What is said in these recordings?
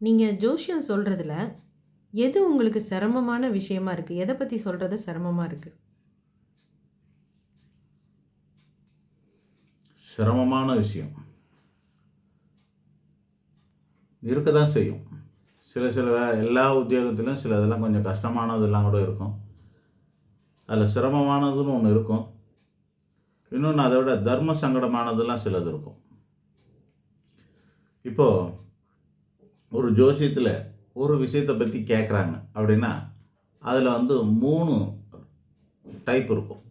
நீங்கள் ஜோஷியம் சொல்கிறதுல எது உங்களுக்கு சிரமமான விஷயமா இருக்குது எதை பற்றி சொல்கிறது சிரமமாக இருக்குது சிரமமான விஷயம். இருக்க தான் செய்யும். சில சில எல்லா உத்தியோகத்திலும் சில இதெல்லாம் கொஞ்சம் கஷ்டமானதெல்லாம் கூட இருக்கும். அதில் சிரமமானதுன்னு ஒன்று இருக்கும். இன்னொன்று அதை விட தர்ம சங்கடமானதெல்லாம் சிலது இருக்கும். இப்போது ஒரு ஜோசியத்தில் ஒரு விஷயத்த பற்றி கேட்குறாங்க அப்படின்னா, அதில் வந்து மூணு டைப் இருக்கும்.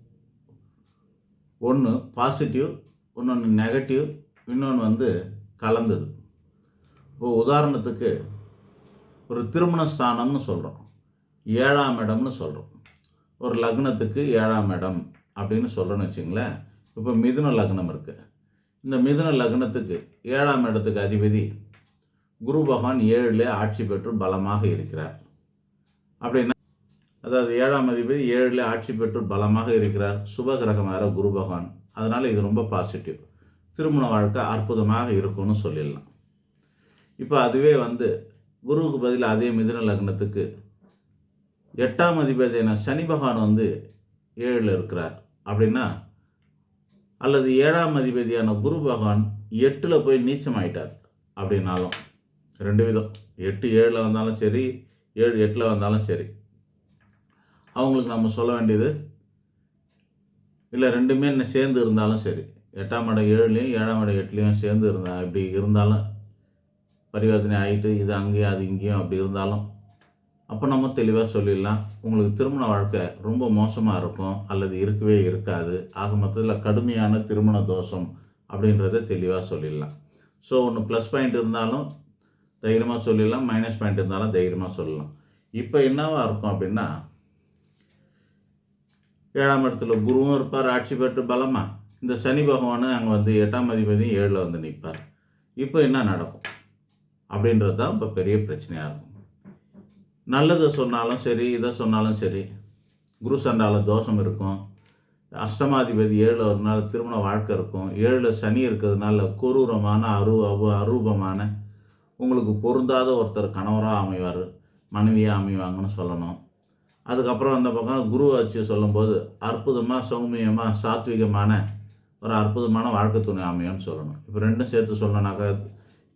ஒன்று பாசிட்டிவ், இன்னொன்று நெகட்டிவ், இன்னொன்று வந்து கலந்தது. இப்போ உதாரணத்துக்கு ஒரு திருமண ஸ்தானம்னு சொல்கிறோம் ஏழாம் இடம்னு சொல்கிறோம் ஒரு லக்னத்துக்கு ஏழாம் இடம் அப்படின்னு சொல்கிறோன்னு வச்சிங்களேன். இப்போ மிதுன லக்னம் இருக்குது இந்த மிதுன லக்னத்துக்கு ஏழாம் இடத்துக்கு அதிபதி குரு பகவான் 7லே ஆட்சி பெற்று பலமாக இருக்கிறார். அப்படின்னா அதாவது ஏழாம் அதிபதி ஏழிலே ஆட்சி பெற்று பலமாக இருக்கிறார். சுப கிரகம் குரு பகவான். அதனால் இது ரொம்ப பாசிட்டிவ். திருமண வாழ்க்கை அற்புதமாக இருக்கும்னு சொல்லிடலாம். இப்போ அதுவே வந்து குருவுக்கு பதில் அதே மிதுன லக்னத்துக்கு எட்டாம் அதிபதியான சனி பகவான் வந்து ஏழில் இருக்கிறார். அப்படின்னா அல்லது ஏழாம் அதிபதியான குரு பகவான் எட்டில் போய் நீச்சமாயிட்டார் அப்படின்னாலும் ரெண்டு விதம். 8 7ல வந்தாலும் சரி, 7 8ல வந்தாலும் சரி. அவங்களுக்கு நம்ம சொல்ல வேண்டியது இல்லை ரெண்டுமே சேர்ந்து இருந்தாலும் சரி. எட்டாம் இடம் 7லயும், 7ஆம் இடம் எட்டுலேயும் சேர்ந்து இருந்தா இப்படி இருந்தாலும் பரிவர்த்தனை ஆகிட்டு இது அங்கேயும், அது இங்கேயும் அப்படி இருந்தாலும், அப்போ நம்ம தெளிவாக சொல்லிடலாம். உங்களுக்கு திருமண வாழ்க்கை ரொம்ப மோசமாக இருக்கும். அல்லது இருக்கவே இருக்காது. ஆக மொத்தத்தில் கடுமையான திருமண தோஷம் அப்படின்றத தெளிவாக சொல்லிடலாம். ஸோ ஒன்று ப்ளஸ் பாயிண்ட் இருந்தாலும் தைரியமாக சொல்லிடலாம். மைனஸ் பாயிண்ட் இருந்தாலும் தைரியமாக சொல்லலாம். இப்போ என்னவாக இருக்கும் அப்படின்னா ஏழாம் இடத்துல குருவும் இருப்பார் ஆட்சி பெற்று பலமாக இந்த சனி பகவானும் அங்கே வந்து எட்டாம் அதிபதியும் ஏழில் வந்து நிற்பார் இப்போ என்ன நடக்கும்? அப்படின்றது தான் இப்போ பெரிய பிரச்சனையாக இருக்கும். நல்லதை சொன்னாலும் சரி, இதை சொன்னாலும் சரி, குரு சண்டாவில் தோஷம் இருக்கும். அஷ்டமாதிபதி ஏழு ஒரு நாள் திருமண வாழ்க்கை இருக்கும். ஏழில் சனி இருக்கிறதுனால குரூரமான அரு அரூபமான உங்களுக்கு பொருந்தாத ஒருத்தர் கணவராக அமைவார் மனைவியாக அமைவாங்கன்னு சொல்லணும். அதுக்கப்புறம் அந்த பக்கம் குரு ஆட்சி சொல்லும்போது அற்புதமாக சௌமியமாக சாத்வீகமான ஒரு அற்புதமான வாழ்க்கை துணை அமையும்னு சொல்லணும். இப்போ ரெண்டும் சேர்த்து சொல்லணுனாக்கா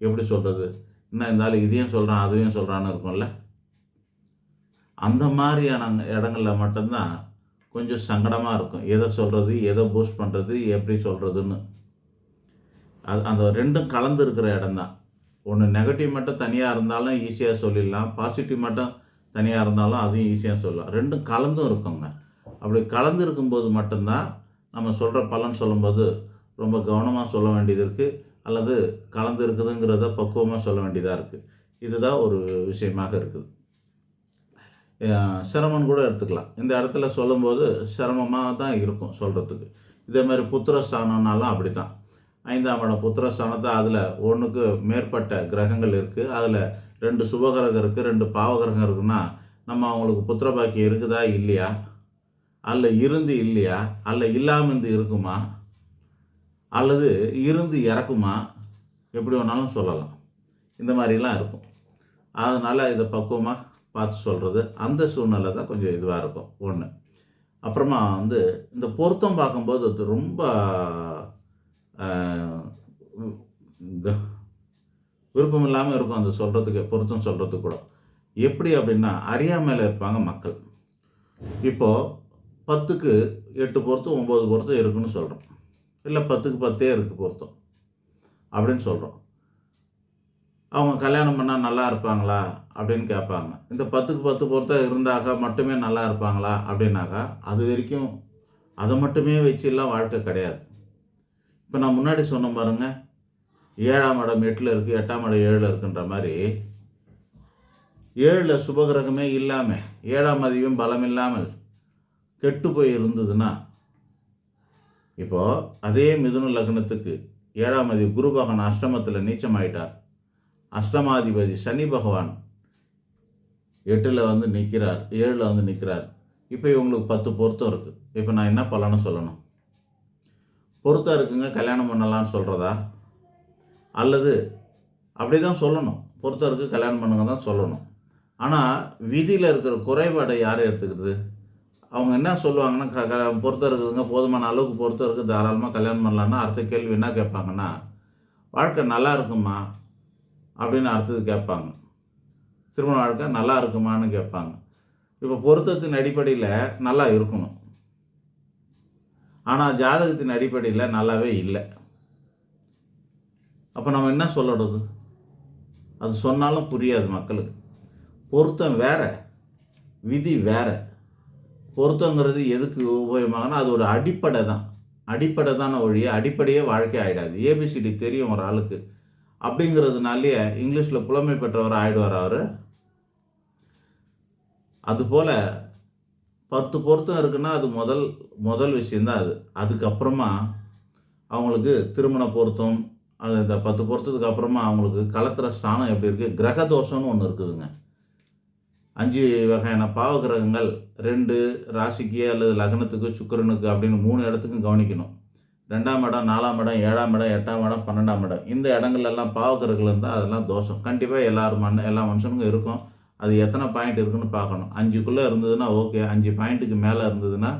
எப்படி சொல்கிறது என்ன இருந்தாலும் இதையும் சொல்கிறான் அதையும் சொல்கிறான்னு இருக்கும்ல. அந்த மாதிரியான இடங்களில் மட்டும்தான் கொஞ்சம் சங்கடமாக இருக்கும். எதை சொல்கிறது எதை பூஸ்ட் பண்ணுறது எப்படி சொல்கிறதுன்னு அது அந்த ரெண்டும் கலந்து இருக்கிற இடம் தான். ஒன்று நெகட்டிவ் மட்டும் தனியாக இருந்தாலும் ஈஸியாக சொல்லிடலாம். பாசிட்டிவ் மட்டும் தனியாக இருந்தாலும் அதுவும் ஈஸியாக சொல்லலாம். ரெண்டும் கலந்தும் இருக்குங்க. அப்படி கலந்து இருக்கும்போது மட்டும்தான் நம்ம சொல்கிற பலன் சொல்லும்போது ரொம்ப கவனமாக சொல்ல வேண்டியது இருக்குது அல்லது கலந்து இருக்குதுங்கிறத பக்குவமாக சொல்ல வேண்டியதாக இருக்குது இதுதான் ஒரு விஷயமாக இருக்குது. சிரமம் சிரமம்னு கூட எடுத்துக்கலாம். இந்த இடத்துல சொல்லும்போது சிரமமாக தான் இருக்கும் சொல்கிறதுக்கு இதே மாரி புத்திரஸ்தானம்னாலும் அப்படித்தான். ஐந்தாம் இடம் புத்திரஸ்தானத்தை அதில் ஒன்றுக்கு மேற்பட்ட கிரகங்கள் இருக்குது அதில் ரெண்டு சுபகிரகம் இருக்குது ரெண்டு பாவகிரகம் இருக்குன்னா, நம்ம அவங்களுக்கு புத்திர பாக்கியம் இருக்குதா? இல்லையா? அல்ல இருந்து இல்லையா? அல்ல இல்லாமல் இருந்து இருக்குமா? அல்லது இருந்து இறக்குமா? எப்படி வேணாலும் சொல்லலாம். இந்த மாதிரிலாம் இருக்கும். அதனால் இதை பக்குவமாக பார்த்து சொல்கிறது அந்த சூழ்நிலை தான் கொஞ்சம் இதுவாக இருக்கும். ஒன்று அப்புறமா வந்து இந்த பொருத்தம் பார்க்கும்போது அது ரொம்ப விருப்பம் இல்லாமல் இருக்கும் அந்த சொல்கிறதுக்கு பொருத்தம் சொல்றதுக்கு கூட. எப்படி அப்படின்னா அறியாமையில் இருப்பாங்க மக்கள். இப்போது பத்துக்கு எட்டு பொருத்தம், ஒம்பது பொருத்தம் இருக்குன்னு சொல்கிறோம் இல்லை பத்துக்கு பத்தே இருக்குது பொருத்தம். அப்படின்னு சொல்கிறோம் அவங்க கல்யாணம் பண்ணால் நல்லா இருப்பாங்களா? அப்படின்னு கேட்பாங்க. இந்த 10க்கு 10 பொருத்தம் இருந்தாக்கா மட்டுமே நல்லா இருப்பாங்களா? அப்படின்னாக்கா, அது வரைக்கும் அதை மட்டுமே வச்சு எல்லாம் வாழ்க்கை கிடையாது. இப்போ நான் முன்னாடி சொன்ன பாருங்க. ஏழாம் இடம் எட்டில் இருக்குது எட்டாம் இடம் ஏழில் இருக்குன்ற மாதிரி ஏழில் சுபகிரகமே இல்லாமல் ஏழாம் அதிபம் பலம் இல்லாமல் கெட்டு போய் இருந்ததுன்னா, இப்போது அதே மிதுன லக்னத்துக்கு ஏழாம் அதிபதி குரு பகவான் அஷ்டமத்தில் நீச்சமாயிட்டார். அஷ்டமாதிபதி சனி பகவான் எட்டில் வந்து நிற்கிறார் ஏழில் வந்து நிற்கிறார் இப்போ இவங்களுக்கு 10 பொருத்தம் இருக்குது இப்போ நான் என்ன பலனை சொல்லணும்? பொறுத்தாக இருக்குங்க கல்யாணம் பண்ணலாம்னு சொல்கிறதா அல்லது அப்படி தான் சொல்லணும். பொறுத்தவருக்கு கல்யாணம் பண்ணுங்க தான் சொல்லணும். ஆனால் விதியில் இருக்கிற குறைபாடை யார் எடுத்துக்கிறது? அவங்க என்ன சொல்லுவாங்கன்னா க க பொறுத்த இருக்குதுங்க போதுமான அளவுக்கு பொறுத்த இருக்குது தாராளமாக கல்யாணம் பண்ணலான்னா அடுத்த கேள்வி என்ன கேட்பாங்கன்னா வாழ்க்கை நல்லா இருக்குமா? அப்படின்னு அடுத்தது கேட்பாங்க. திருமண வாழ்க்கை நல்லா இருக்குமான்னு கேட்பாங்க. இப்போ பொருத்தத்தின் அடிப்படையில் நல்லா இருக்கணும். ஆனால் ஜாதகத்தின் அடிப்படையில் நல்லாவே இல்லை. அப்போ நம்ம என்ன சொல்லுறது? அது சொன்னாலும் புரியாது மக்களுக்கு. பொருத்தம் வேற விதி வேற. பொருத்தங்கிறது எதுக்கு உபயோகமாகனா அது ஒரு அடிப்படை தான். அடிப்படை தான ஒழிய அடிப்படையே வாழ்க்கை ஆகிடாது ஏபிசிடி தெரியும் ஒரு ஆளுக்கு. அப்படிங்கிறதுனாலேயே இங்கிலீஷில் புலமை பெற்றவர் ஆகிடுவார் அவர். அதுபோல் பத்து பொருத்தம் இருக்குன்னா அது முதல் முதல் விஷயந்தான் அது. அதுக்கப்புறமா அவங்களுக்கு திருமண பொருத்தம் அது இந்த பத்து பொருத்தத்துக்கு அப்புறமா அவங்களுக்கு கலத்திர ஸ்தானம் எப்படி இருக்குது கிரக தோஷம்னு ஒன்று இருக்குதுங்க. அஞ்சு வகையான பாவ கிரகங்கள் ரெண்டு ராசிக்கு அல்லது லக்னத்துக்கு சுக்கிரனுக்கு அப்படின்னு மூணு இடத்துக்கும் கவனிக்கணும். ரெண்டாம் இடம் நாலாம் இடம் ஏழாம் இடம் எட்டாம் இடம் பன்னெண்டாம் இடம். இந்த இடங்கள்லாம் பாவகிரகங்கள் பாவ கிரகங்கள் இருந்தால் அதெல்லாம் தோஷம். கண்டிப்பாக எல்லாரும் மண் எல்லா மனுஷனுக்கும் இருக்கும். அது எத்தனை பாயிண்ட் இருக்குன்னு பார்க்கணும். அஞ்சுக்குள்ளே இருந்ததுன்னா ஓகே அஞ்சு பாயிண்ட்டுக்கு மேலே இருந்ததுன்னா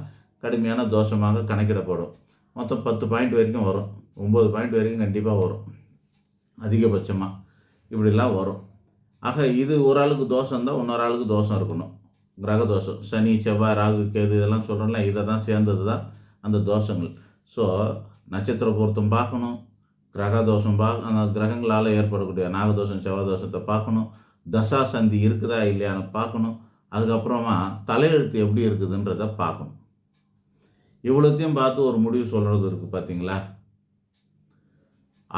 கடுமையான தோஷமாக கணக்கிடப்படும். மொத்தம் பத்து பாயிண்ட் வரைக்கும் வரும். ஒம்பது பாயிண்ட் வரைக்கும் கண்டிப்பாக வரும். அதிகபட்சமாக இப்படிலாம் வரும். ஆக இது ஒரு ஆளுக்கு தோஷம் இருந்தால் இன்னொரு ஆளுக்கு தோஷம் இருக்கணும். கிரக தோஷம். சனி செவ்வாய் ராகு கேது இதெல்லாம் சொல்கிறோம்ல இதை தான் சேர்ந்தது தான் அந்த தோஷங்கள். ஸோ நட்சத்திர பொருத்தம் பார்க்கணும். கிரக தோஷம் பா அந்த கிரகங்களால் ஏற்படக்கூடிய நாகதோஷம் செவ்வாய் தோஷத்தை பார்க்கணும். தசா சந்தி இருக்குதா இல்லையான்னு பார்க்கணும். அதுக்கப்புறமா தலையெழுத்து எப்படி இருக்குதுன்றதை பார்க்கணும். இவ்வளோத்தையும் பார்த்து ஒரு முடிவு சொல்கிறது இருக்குது பார்த்தீங்களா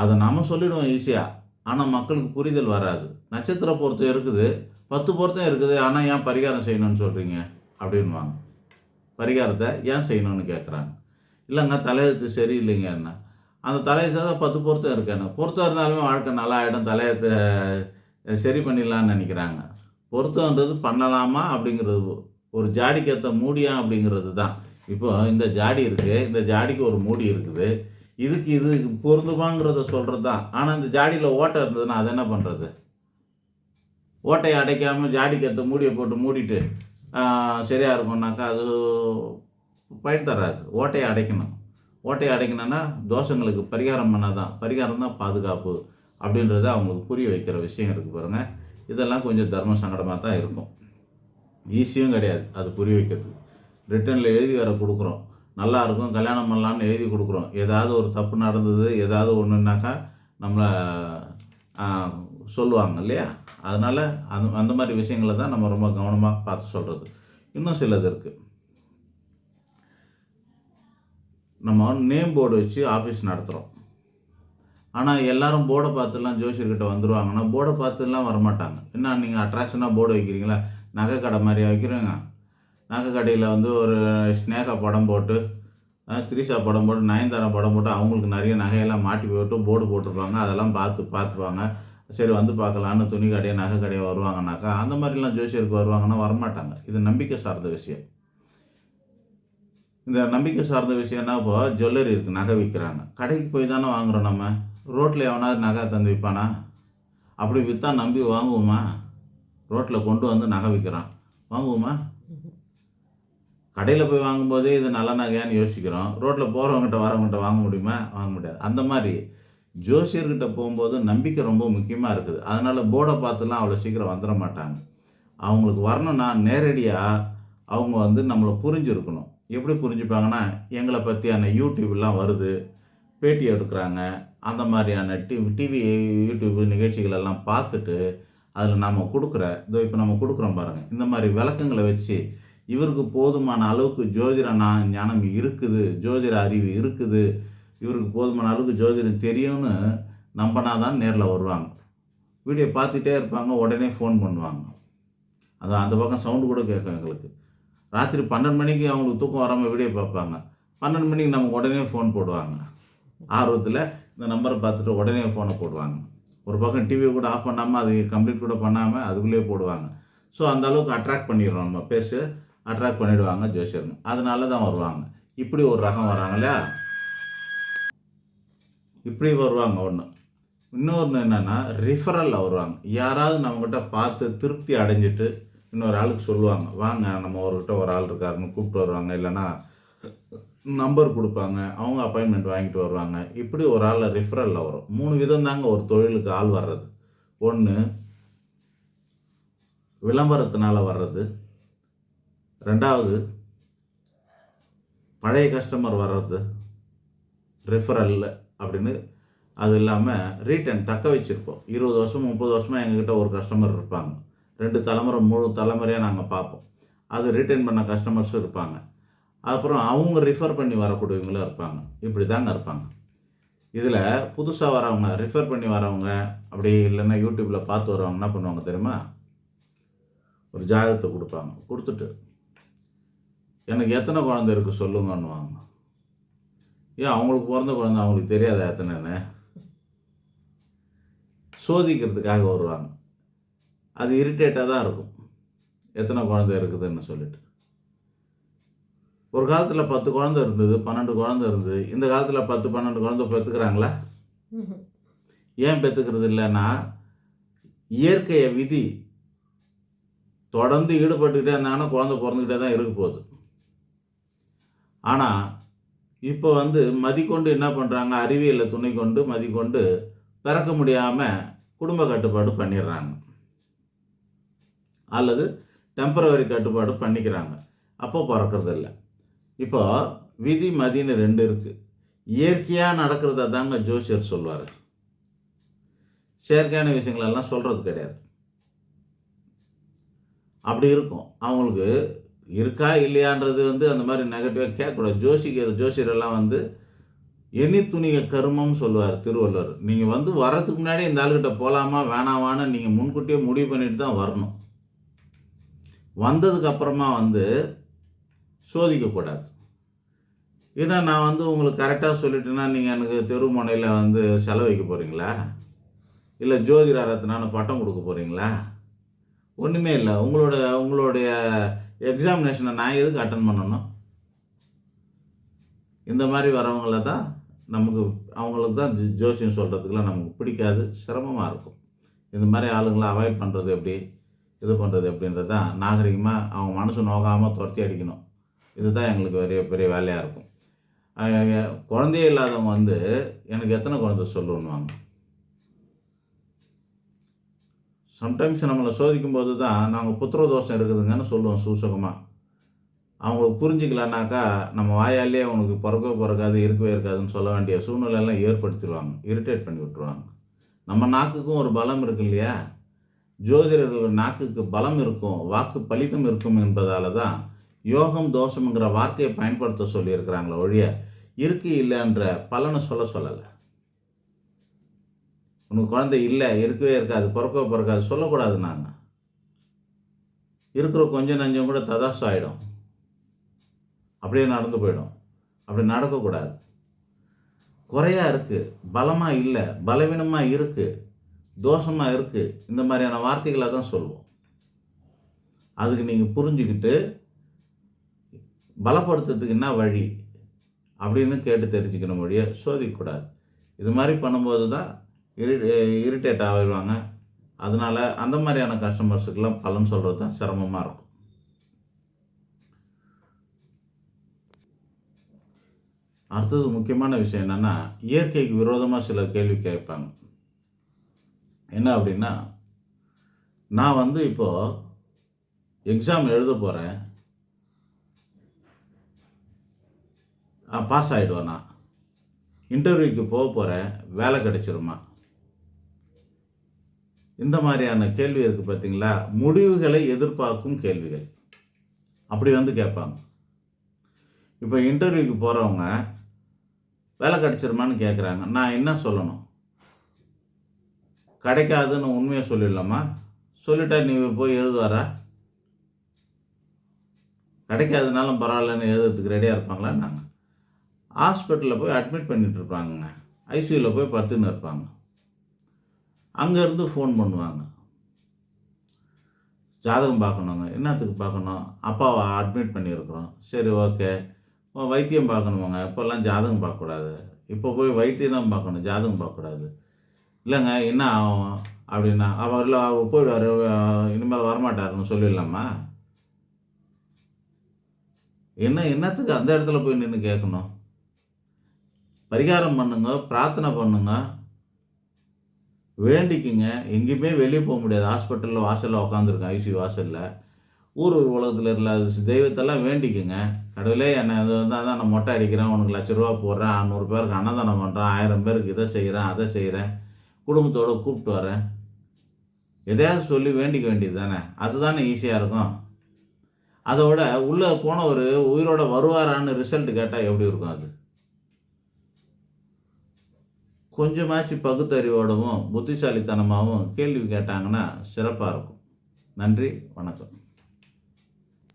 அதை நம்ம சொல்லிடுவோம் ஈஸியாக ஆனால் மக்களுக்கு புரிதல் வராது. நட்சத்திர பொருத்தம் இருக்குது. பத்து பொருத்தம் இருக்குது. ஆனால் ஏன் பரிகாரம் செய்யணும்னு சொல்கிறீங்க அப்படின்வாங்க பரிகாரத்தை ஏன் செய்யணும்னு கேட்குறாங்க இல்லைங்க தலையெழுத்து சரியில்லைங்க என்ன? அந்த தலையெழுத்து தான் பத்து பொருத்தம் இருக்கேன்னு பொருத்தம் இருந்தாலுமே வாழ்க்கை நல்லா ஆகிடும் தலையெழுத்தை சரி பண்ணிடலான்னு நினைக்கிறாங்க. பொருத்தம்ன்றது பண்ணலாமா அப்படிங்கிறது ஒரு ஜாடிக்கத்தை மூடியா அப்படிங்கிறது தான். இப்போ இந்த ஜாடி இருக்குது இந்த ஜாடிக்கு ஒரு மூடி இருக்குது. இதுக்கு இது பொருந்துமாங்கிறத சொல்கிறது தான். ஆனால் இந்த ஜாடியில் ஓட்டை இருந்ததுன்னா அதை என்ன பண்ணுறது ஓட்டையை அடைக்காமல் ஜாடிக்கேற்ற மூடியை போட்டு மூடிட்டு சரியாக இருக்கும்னாக்கா அது பயன் தராது. ஓட்டையை அடைக்கணும். ஓட்டையை அடைக்கணும்னா தோஷங்களுக்கு பரிகாரம் பண்ணால் தான் பரிகாரம் தான் பாதுகாப்பு அப்படின்றத அவங்களுக்கு புரிய வைக்கிற விஷயம் இருக்குது பாருங்கள் இதெல்லாம் கொஞ்சம் தர்ம சங்கடமாக தான் இருக்கும். ஈஸியும் கிடையாது. அது புரிய வைக்கிறதுக்கு. ரிட்டனில் எழுதி வர கொடுக்குறோம். நல்லா இருக்கும் கல்யாணம் பண்ணலான்னு எழுதி கொடுக்குறோம். ஏதாவது ஒரு தப்பு நடந்தது ஏதாவது ஒன்றுனாக்கா நம்மளை சொல்லுவாங்க இல்லையா? அதனால் அந்த அந்த மாதிரி விஷயங்களை தான் நம்ம ரொம்ப கவனமாக பார்த்து சொல்கிறது இன்னும் சிலது இருக்குது நம்ம நேம் போர்டு வச்சு ஆஃபீஸ் நடத்துகிறோம் ஆனால் எல்லாரும் போர்டை பார்த்துலாம் ஜோசியர்கிட்ட வந்துடுவாங்கன்னா போர்டை பார்த்துலாம் வரமாட்டாங்க. என்ன நீங்கள் அட்ராக்ஷனாக போர்டு வைக்கிறீங்களா? நகை கடை மாதிரியாக வைக்கிறீங்க. நகை கடையில் வந்து ஒரு ஸ்னேகா படம் போட்டு த்ரிஷா திரிஷா படம் போட்டு நயன்தாரா படம் போட்டு அவங்களுக்கு நிறைய நகையெல்லாம் மாட்டி போட்டு போர்டு போட்டிருப்பாங்க. அதெல்லாம் பார்த்து பார்த்துப்பாங்க. சரி வந்து பார்க்கலான்னு துணி கடையை நகை கடையை வருவாங்கனாக்கா அந்த மாதிரிலாம் ஜோசியருக்கு வருவாங்கன்னா வரமாட்டாங்க. இது நம்பிக்கை சார்ந்த விஷயம். இந்த நம்பிக்கை சார்ந்த விஷயம்னா இப்போ ஜுவல்லரி இருக்குது நகை விற்கிறாங்க. கடைக்கு போய் தானே வாங்குறோம் நம்ம. ரோட்டில் எவனாவது நகை தந்து விற்பானா? அப்படி விற்றா நம்பி வாங்குவோமா? ரோட்டில் கொண்டு வந்து நகை விற்கிறான். வாங்குவோமா? கடையில் போய் வாங்கும்போதே இது நல்ல நகையான்னு யோசிக்கிறோம். ரோட்டில் போகிறவங்ககிட்ட வரவங்ககிட்ட வாங்க முடியுமா? வாங்க முடியாது. அந்த மாதிரி ஜோசியர்கிட்ட போகும்போது நம்பிக்கை ரொம்ப முக்கியமாக இருக்குது. அதனால் போர்டை பார்த்துலாம் அவ்வளோ சீக்கிரம் வந்துட மாட்டாங்க. அவங்களுக்கு வரணும்னா நேரடியாக அவங்க வந்து நம்மளை புரிஞ்சுருக்கணும். எப்படி புரிஞ்சுப்பாங்கன்னா எங்களை பற்றியான யூடியூப்லாம் வருது. பேட்டி எடுக்கிறாங்க. அந்த மாதிரியான டிவி டிவி யூடியூப் நிகழ்ச்சிகள் எல்லாம் பார்த்துட்டு அதில் நாம் கொடுக்குற இதோ இப்போ நம்ம கொடுக்குறோம் பாருங்கள் இந்த மாதிரி விளக்கங்களை வச்சு இவருக்கு போதுமான அளவுக்கு ஜோதிட ஞானம் இருக்குது ஜோதிட அறிவு இருக்குது. இவருக்கு போதுமான அளவுக்கு ஜோதிடம் தெரியும்னு நம்பினா தான் நேரில் வருவாங்க. வீடியோ பார்த்துட்டே இருப்பாங்க உடனே ஃபோன் பண்ணுவாங்க. அது அந்த பக்கம் சவுண்டு கூட கேட்கும் எங்களுக்கு. ராத்திரி பன்னெண்டு மணிக்கு அவங்களுக்கு தூக்கம் வராமல் வீடியோ பார்ப்பாங்க. பன்னெண்டு மணிக்கு நமக்கு உடனே ஃபோன் போடுவாங்க. ஆர்வத்தில் இந்த நம்பரை பார்த்துட்டு உடனே ஃபோனை போடுவாங்க. ஒரு பக்கம் டிவியை கூட ஆஃப் பண்ணாமல் அது கம்ப்ளீட் கூட பண்ணாமல் அதுக்குள்ளேயே போடுவாங்க. ஸோ அந்த அளவுக்கு அட்ராக்ட் பண்ணிடுறோம் நம்ம பேச. அட்ராக்ட் பண்ணிடுவாங்க ஜோசியருங்க அதனால தான் வருவாங்க. இப்படி ஒரு ரகம் வராங்க இல்லையா? இப்படி வருவாங்க ஒன்று இன்னொன்று என்னென்னா ரிஃபரலில் வருவாங்க. யாராவது நம்மக்கிட்ட பார்த்து திருப்தி அடைஞ்சிட்டு இன்னொரு ஆளுக்கு சொல்லுவாங்க. வாங்க நம்ம ஒருக்கிட்ட ஒரு ஆள் இருக்காருன்னு கூப்பிட்டு வருவாங்க. இல்லைன்னா நம்பர் கொடுப்பாங்க. அவங்க அப்பாயின்மெண்ட் வாங்கிட்டு வருவாங்க. இப்படி ஒரு ஆள் ரிஃபரலில் வரும். மூணு விதம் தாங்க ஒரு தொழிலுக்கு ஆள் வர்றது. ஒன்று விளம்பரத்தினால வர்றது. ரெண்டாவது பழைய கஸ்டமர் வர்றது ரெஃபரல் அப்படின்னு. அது இல்லாமல் ரீட்டன் தக்க வச்சுருப்போம். இருபது வருஷம் முப்பது வருஷமாக எங்ககிட்ட ஒரு கஸ்டமர் இருப்பாங்க. ரெண்டு தலைமுறை முழு தலைமுறையாக நாங்கள் பார்ப்போம். அது ரிட்டர்ன் பண்ண கஸ்டமர்ஸும் இருப்பாங்க. அப்புறம் அவங்க ரிஃபர் பண்ணி வரக்கூடியவங்களும் இருப்பாங்க. இப்படி தாங்க இருப்பாங்க. இதில் புதுசாக வரவங்க ரிஃபர் பண்ணி வரவங்க அப்படி இல்லைன்னா யூடியூப்பில் பார்த்து வரவங்க என்ன பண்ணுவாங்க தெரியுமா? ஒரு ஜாதகத்தை கொடுப்பாங்க. கொடுத்துட்டு எனக்கு எத்தனை குழந்தை இருக்குது சொல்லுங்கன்னுவாங்க. ஏன் அவங்களுக்கு பிறந்த குழந்தை அவங்களுக்கு தெரியாத எத்தனைன்னு? சோதிக்கிறதுக்காக வருவாங்க. அது இரிட்டேட்டாக தான் இருக்கும். எத்தனை குழந்தை இருக்குதுன்னு சொல்லிட்டு. ஒரு காலத்தில் பத்து குழந்தை இருந்தது பன்னெண்டு குழந்தை இருந்தது. இந்த காலத்தில் பத்து பன்னெண்டு குழந்தை பெற்றுக்கிறாங்களா ஏன் பெற்றுக்கிறது இல்லைன்னா இயற்கையை விதி தொடர்ந்து ஈடுபட்டுக்கிட்டே இருந்தாங்கன்னா குழந்தை பிறந்துக்கிட்டே தான் இருக்க போகுது. ஆனால் இப்போ வந்து மதிக்கொண்டு என்ன பண்ணுறாங்க அறிவியலை துணை கொண்டு மதிக்கொண்டு பிறக்க முடியாமல் குடும்ப கட்டுப்பாடு பண்ணிடுறாங்க. அல்லது டெம்பரவரி கட்டுப்பாடு பண்ணிக்கிறாங்க. அப்போ பிறக்கிறது இல்லை இப்போ விதி மதின்னு ரெண்டு இருக்குது இயற்கையாக நடக்கிறத தாங்க ஜோசியர் சொல்லுவார் செயற்கையான விஷயங்களெல்லாம் சொல்கிறது கிடையாது. அப்படி இருக்கும். அவங்களுக்கு இருக்கா இல்லையான்றது வந்து அந்த மாதிரி நெகட்டிவாக கேட்கக்கூடாது. ஜோசிகர் ஜோசியரெல்லாம் வந்து எண்ணி துணிக கருமம்னு சொல்லுவார் திருவள்ளுவர். நீங்கள் வந்து வர்றதுக்கு முன்னாடி இந்த ஆளுகிட்ட போகலாமா வேணாமான்னு நீங்கள் முன்கூட்டியே முடிவு பண்ணிட்டு தான் வரணும். வந்ததுக்கப்புறமா வந்து சோதிக்கக்கூடாது ஏன்னா நான் வந்து உங்களுக்கு கரெக்டாக சொல்லிட்டேன்னா நீங்கள் எனக்கு தெருமுனையில் வந்து செலவைக்க போகிறீங்களா இல்லை ஜோதிட ரத்னான்னு பட்டம் கொடுக்க போகிறீங்களா ஒன்றுமே இல்லை. உங்களோட உங்களுடைய எக்ஸாமினேஷனை நான் எதுக்கு அட்டன் பண்ணணும்? இந்த மாதிரி வரவங்கள தான் நமக்கு அவங்களுக்கு தான் ஜோசியம் சொல்கிறதுக்குலாம் நமக்கு பிடிக்காது சிரமமாக இருக்கும். இந்த மாதிரி ஆளுங்களை அவாய்ட் பண்ணுறது எப்படி இது பண்ணுறது எப்படின்றது தான் நாகரிகமாக அவங்க மனசு நோகாமல் துரத்தி அடிக்கணும். இதுதான் எங்களுக்கு பெரிய பெரிய வேலையாக இருக்கும். குழந்தையே இல்லாதவங்க வந்து எனக்கு எத்தனை குழந்தை சொல்லுவாங்க சம்டைம்ஸ் நம்மளை சோதிக்கும் போது தான் நாங்கள் புத்திர தோஷம் இருக்குதுங்கன்னு சொல்லுவோம் சூசகமாக அவங்களுக்கு புரிஞ்சுக்கலனாக்கா நம்ம வாயாலே அவனுக்கு பிறக்கவே பிறக்காது இருக்கவே இருக்காதுன்னு சொல்ல வேண்டிய சூழ்நிலையெல்லாம் ஏற்படுத்திடுவாங்க இரிட்டேட் பண்ணி விட்டுருவாங்க. நம்ம நாக்குக்கும் ஒரு பலம் இருக்கு இல்லையா? ஜோதிடர்கள் நாக்குக்கு பலம் இருக்கும் வாக்கு பலிதம் இருக்கும் என்பதால தான் யோகம் தோஷம்ங்கிற வார்த்தையை பயன்படுத்த சொல்லியிருக்கிறாங்களே ஒழிய இருக்கு இல்லைன்ற பலனை சொல்ல சொல்லலை. உனக்கு குழந்தை இல்லை இருக்கவே இருக்காது பிறக்கவே பிறக்காது சொல்லக்கூடாது நாங்கள் இருக்கிற கொஞ்சம் நஞ்சம் கூட ததாசம் ஆகிடும் அப்படியே நடந்து போயிடும். அப்படி நடக்கக்கூடாது. குறையா இருக்குது பலமாக இல்லை பலவீனமாக இருக்குது தோஷமாக இருக்குது இந்த மாதிரியான வார்த்தைகளை தான் சொல்லுவோம். அதுக்கு நீங்கள் புரிஞ்சுக்கிட்டு பலப்படுத்துறதுக்கு என்ன வழி அப்படின்னு கேட்டு தெரிஞ்சுக்கணும் மொழியை சோதிக்கக்கூடாது. இது மாதிரி பண்ணும்போது தான் இரி இரிட்டேட் ஆகிடுவாங்க அதனால் அந்த மாதிரியான கஸ்டமர்ஸுக்கெல்லாம் பலன் சொல்கிறது தான் சிரமமாக இருக்கும். அடுத்தது முக்கியமான விஷயம் என்னென்னா இயற்கைக்கு விரோதமாக சிலர் கேள்வி கேட்பாங்க. என்ன அப்படின்னா நான் வந்து இப்போது எக்ஸாம் எழுத போகிறேன் பாஸ் ஆகிடுவேனா இன்டர்வியூக்கு போக போகிறேன் வேலை கிடைச்சிருமா? இந்த மாதிரியான கேள்வி இருக்குது பார்த்தீங்களா முடிவுகளை எதிர்பார்க்கும் கேள்விகள். அப்படி வந்து கேட்பாங்க. இப்போ இன்டர்வியூக்கு போகிறவங்க வேலை கிடச்சிருமான்னு கேட்குறாங்க நான் என்ன சொல்லணும்? கிடைக்காதுன்னு உண்மையை சொல்லிடலாமா? சொல்லிட்டா நீ போய் எழுதுவாரா? கிடைக்காதனாலும் பரவாயில்லன்னு எழுதுறதுக்கு ரெடியாக இருப்பாங்களா நாங்கள் ஹாஸ்பிட்டலில் போய் அட்மிட் பண்ணிகிட்ருப்பாங்கங்க ஐசியூவில் போய் படுத்துன்னு இருப்பாங்க. அங்கேருந்து ஃபோன் பண்ணுவாங்க. ஜாதகம் பார்க்கணுங்க. என்னத்துக்கு பார்க்கணும்? அப்பாவை அட்மிட் பண்ணியிருக்கிறோம். சரி ஓகே வைத்தியம் பார்க்கணுமாங்க. இப்போல்லாம் ஜாதகம் பார்க்கக்கூடாது. இப்போ போய் வைத்தியம் தான் பார்க்கணும். ஜாதகம் பார்க்கக்கூடாது. இல்லைங்க என்ன ஆகும்? அப்படின்னா அவர் இல்லை அவர் போயிடுவார். இனிமேல் வரமாட்டாருன்னு சொல்லிடலாமா? என்ன என்னத்துக்கு அந்த இடத்துல போய் நின்று கேட்கணும்? பரிகாரம் பண்ணுங்க பிரார்த்தனை பண்ணுங்க. வேண்டிக்குங்க. எங்கேயுமே வெளியே போக முடியாது. ஹாஸ்பிட்டலில் வாசலில் உக்காந்துருக்கேன். ஐசியூ வாசலில். ஊர் ஊர் உலகத்தில் இல்லாத தெய்வத்தெல்லாம் வேண்டிக்குங்க. கடவுளே என்னை அது வந்து அதான் நான் மொட்டை அடிக்கிறேன். உனக்கு லட்ச ரூபா போடுறேன். நூறு பேருக்கு அன்னதானம் பண்ணுறேன் ஆயிரம் பேருக்கு இதை செய்கிறேன் அதை செய்கிறேன் குடும்பத்தோடு கூப்பிட்டு வரேன். எதையாவது சொல்லி வேண்டிக்க வேண்டியது தானே? அதுதானே ஈஸியாக இருக்கும். அதோட உள்ளே போனவர் உயிரோட வருவாரான்னு ரிசல்ட் கேட்டால் எப்படி இருக்கும் அது? கொஞ்சமாச்சு பகுத்தறிவோடவும் புத்திசாலித்தனமாகவும் கேள்வி கேட்டாங்கன்னா சிறப்பாக இருக்கும். நன்றி வணக்கம்.